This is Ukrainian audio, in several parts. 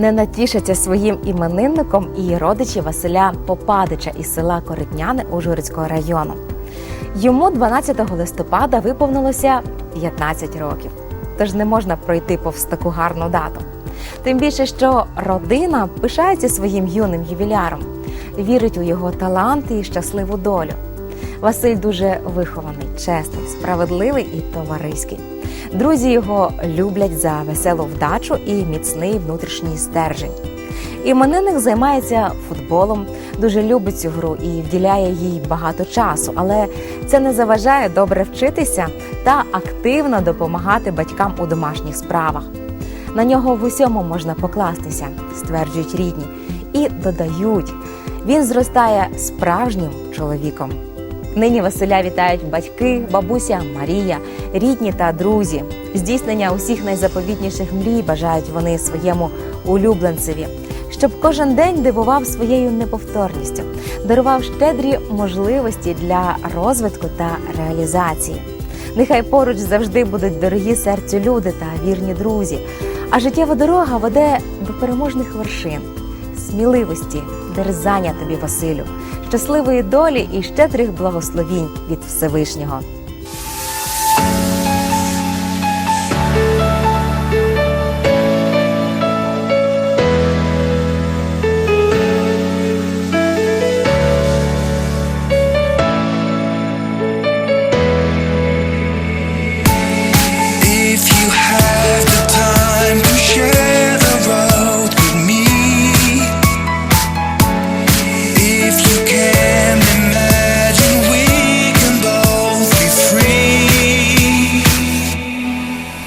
не натішаться своїм іменинником і родичі Василя Попадича із села Коритняни Ужгородського району. Йому 12 листопада виповнилося 15 років, тож не можна пройти повз таку гарну дату. Тим більше, що родина пишається своїм юним ювіляром, вірить у його талант і щасливу долю. Василь дуже вихований, чесний, справедливий і товариський. Друзі його люблять за веселу вдачу і міцний внутрішній стержень. Іменинник займається футболом, дуже любить цю гру і вділяє їй багато часу, але це не заважає добре вчитися та активно допомагати батькам у домашніх справах. На нього в усьому можна покластися, стверджують рідні, і додають, він зростає справжнім чоловіком. Нині Василя вітають батьки, бабуся Марія, рідні та друзі. Здійснення усіх найзаповітніших мрій бажають вони своєму улюбленцеві, щоб кожен день дивував своєю неповторністю, дарував щедрі можливості для розвитку та реалізації. Нехай поруч завжди будуть дорогі серцю люди та вірні друзі. А життєва дорога веде до переможних вершин, сміливості, дерзання тобі, Василю, щасливої долі і щедрих благословінь від Всевишнього.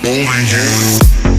Holding you.